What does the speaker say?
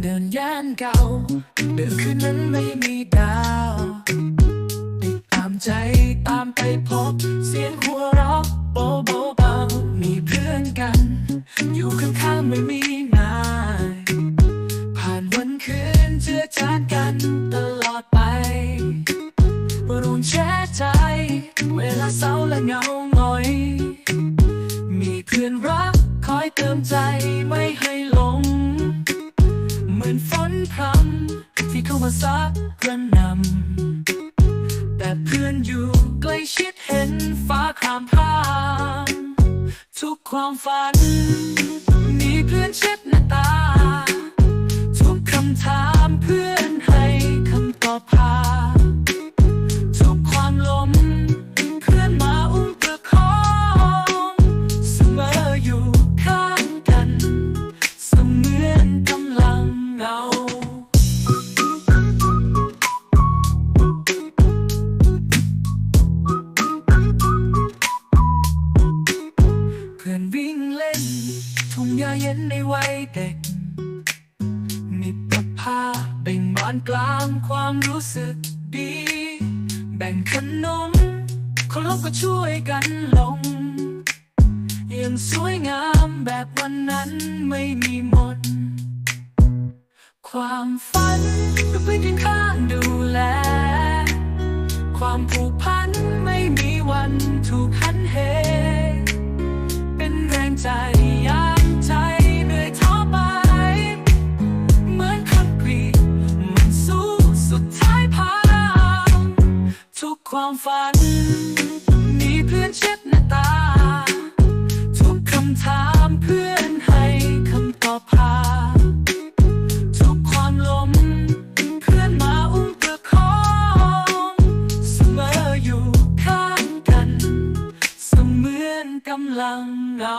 เดินย่านเก่าเดินคืนนั้นไม่มีดาวติดตามใจ เศร้าและเหงาหงอย มีเพื่อนรักคอยเติมใจไม่ให้หลง เหมือนฝนพรำที่เข้ามาซักกระหนำแต่เพื่อนอยู่ใกล้ชิดเห็นฟ้าครามพามทุกความฝัน นในวัยเด็กมิตรภาพเบ่งบานกลางความรู้สึกดี แบ่งขนมคนลบก็ช่วยกันลง ยังสวยงามแบบวันนั้นไม่มีหมด ความฝันก็เพื่อนเคียงข้างดูแล ความผูกพันไม่มีวันถูกหันเห ความฝัน มีเพื่อนเช็ดหน้าตา ทุกคำถามเพื่อนให้คำตอบพา ทุกความลมเพื่อนมาอุ้มเปอกคองเสมออยู่ข้างกัน เสมือนกำลังเงา